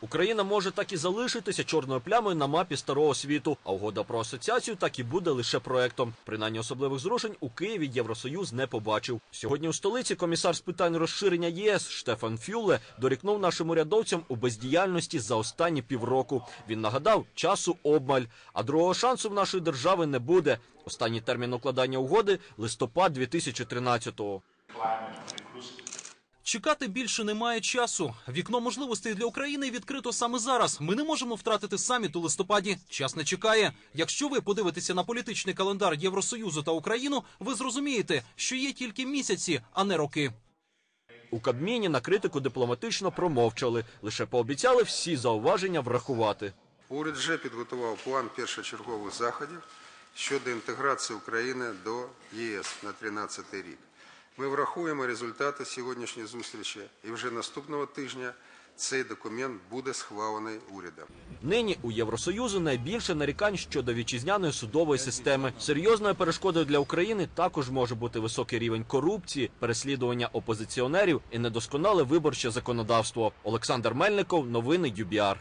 Україна може так і залишитися чорною плямою на мапі старого світу, а угода про асоціацію так і буде лише проектом. Принаймні особливих зрушень у Києві Євросоюз не побачив. Сьогодні у столиці комісар з питань розширення ЄС Штефан Фюле дорікнув нашим урядовцям у бездіяльності за останні півроку. Він нагадав, часу обмаль, а другого шансу в нашої держави не буде. Останній термін укладання угоди листопад 2013-го. Чекати більше немає часу. Вікно можливостей для України відкрито саме зараз. Ми не можемо втратити саміт у листопаді. Час не чекає. Якщо ви подивитеся на політичний календар Євросоюзу та Україну, ви зрозумієте, що є тільки місяці, а не роки. У Кабміні на критику дипломатично промовчали, лише пообіцяли всі зауваження врахувати. Уряд вже підготував план першочергових заходів щодо інтеграції України до ЄС на 2013 рік. Ми врахуємо результати сьогоднішньої зустрічі, і вже наступного тижня цей документ буде схвалений урядом. Нині у Євросоюзу найбільше нарікань щодо вітчизняної судової системи. Серйозною перешкодою для України також може бути високий рівень корупції, переслідування опозиціонерів і недосконале виборче законодавство. Олександр Мельников, новини ЮБІАР.